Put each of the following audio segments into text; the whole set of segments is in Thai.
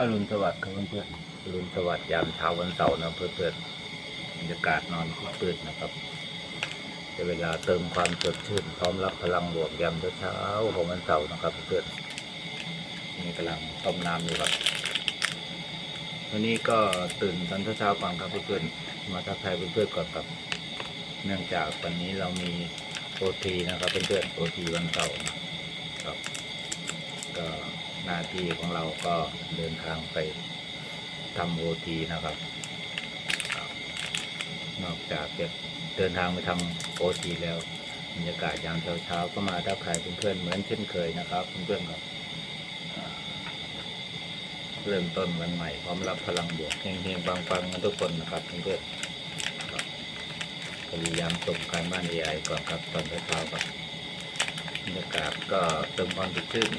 อรุณสวัสดิ์ครับเพื่อนๆอรุณสวัสดิ์ยามเช้าวันเสาร์นะเพื่อนๆบรรยากาศนอนตื่นนะครับจะเวลาเติมความสดชื่นพร้อมรับพลังบวกยามเช้าของวันเสาร์นะครับเพื่อนๆนี่กำลังต้มน้ำอยู่ครับวันนี้ก็ตื่นตอนเช้าๆก่อนครับเพื่อนๆมาทักทายเพื่อนๆก่อนครับ เนื่องจากวันนี้เรามีโอทีนะครับเพื่อนๆโอทีวันเสาร์นะครับก็ หน้าที่ของเราก็เดินทางไปทำโอทีนะครับ นอกจากจะเดินทางไปทำโอทีแล้วบรรยากาศยามเช้าๆก็มาทักทายเพื่อนๆเหมือนเช่นเคยนะครับเพื่อนๆครับเริ่มต้นวันใหม่พร้อมรับพลังบวกเฮงๆปังๆกันทุกคนนะครับเพื่อนๆครับพยายามส่งการบ้าน AI ก่อนครับตอนเช้าๆครับบรรยากาศก็เติมความสดชื่น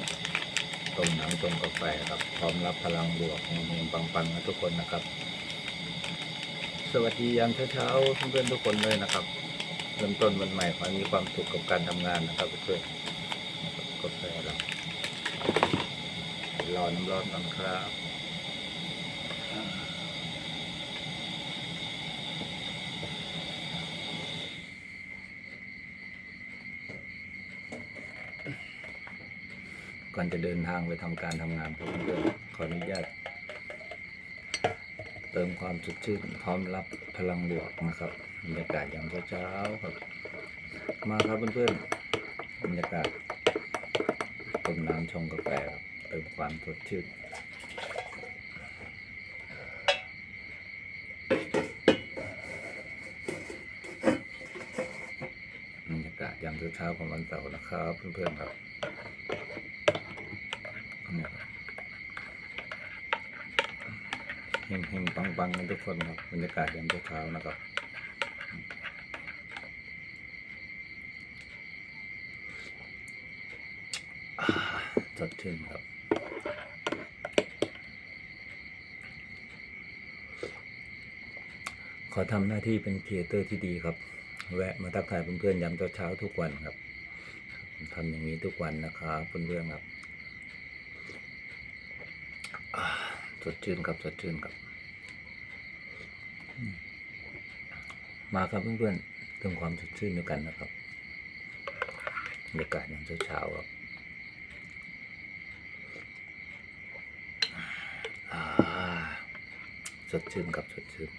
ต้มน้ำต้มกาแฟครับพร้อมรับพลังบวกเฮงๆปังๆนะทุกคนนะครับ สวัสดียามเช้าๆเพื่อนๆทุกคนเลยนะครับเริ่มต้นวันใหม่ขอให้มีความสุขกับการทำงานนะครับเพื่อนๆนะครับกาแฟเรารอน้ำร้อนกันครับก่ อนจะเดินทางไปทำการทำงานครับเพื่อนๆขออนุญาตเติมความสดชื่นพร้อมรับพลังบวกนะครับบรรยากาศยามเช้าๆครับ มาครับเพื่อนๆบรรยากาศต้มน้ำชงกาแฟเติมความสดชื่นบรรยากาศยามเช้าของวันเสาร์นะครับ เพื่อนๆครับเนี่ยครับ เฮงเฮงปังปังกันทุกคนครับบรรยากาศยามเช้าๆนะครับอ่าสดชื่นครับขอทำหน้าที่เป็นครีเอเตอร์ที่ดีครับ แวะมาทักทายเพื่อนๆยามเช้าๆทุกวันครับทำอย่างนี้ทุกวันนะครับเพื่อนๆครับ ดชื่นครับสดชื่นครับ มาครับเพื่อนๆเติมความสดชื่นด้วยกันนะครับบรรยากาศยามเช้าๆครับสดชื่นครับสดชื่น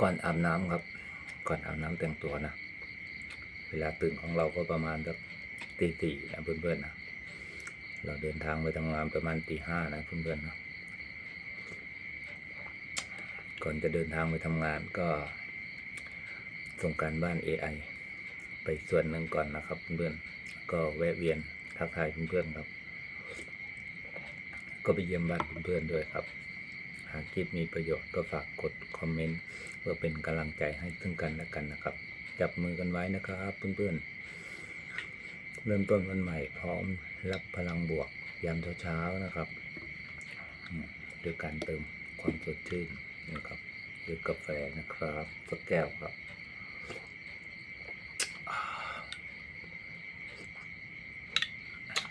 ก่อนอาบน้ำครับ ก่อนอาบน้ำแต่งตัวนะ วลาตื่นของเราก็ประมาณสักตีสี่นะเพื่อนๆนะเราเดินทางไปทำงานประมาณตีห้านะเพื่อนๆนะก่อนจะเดินทางไปทำงานก็ส่งการบ้าน AI ไปส่วนหนึ่งก่อนนะครับเพื่อนๆก็แวะเวียนทักทายเพื่อนๆครับ ก็ไปเยี่ยมบ้านเพื่อนๆด้วยครับ หากคลิปมีประโยชน์ก็ฝากกดคอมเมนต์เพื่อเป็นกำลังใจให้ซึ่งกันและกันนะครับ จับมือกันไว้นะครับเพื่อนๆ เริ่มต้นวันใหม่พร้อมรับพลังบวกยามเช้าๆนะครับด้วยการเติมความสดชื่นนะครับด้วยกาแฟนะครับสักแก้วครับ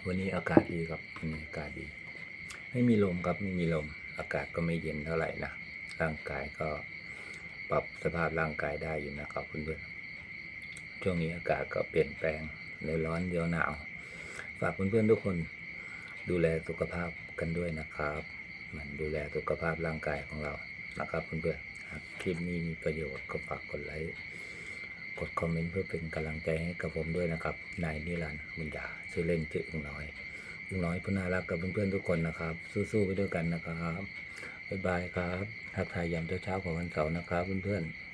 วันนี้อากาศดีครับวันนี้อากาศดี ไม่มีลมครับไม่มีลม อากาศก็ไม่เย็นเท่าไหร่นะ ร่างกายก็ปรับสภาพร่างกายได้อยู่นะครับเพื่อนๆ ช่วงนี้อากาศก็เปลี่ยนแปลงเดี๋ยวร้อนเดี๋ยวหนาว ฝากเพื่อนๆทุกคนดูแลสุขภาพกันด้วยนะครับ มันดูแลสุขภาพร่างกายของเรานะครับเพื่อนๆหากคลิปนี้มีประโยชน์ก็ฝากกดไลค์กดคอมเมนต์เพื่อเป็นกำลังใจให้กับผมด้วยนะครับนายนิรันดร์บุญญาชื่อเล่นชื่ออึ่งน้อยอึ่งน้อยผู้น่ารักกับเพื่อนๆทุกคนนะครับ สู้ๆไปด้วยกันนะครับบ๊ายบายครับทักทายยามเช้าๆของวันเสาร์นะครับเพื่อนๆ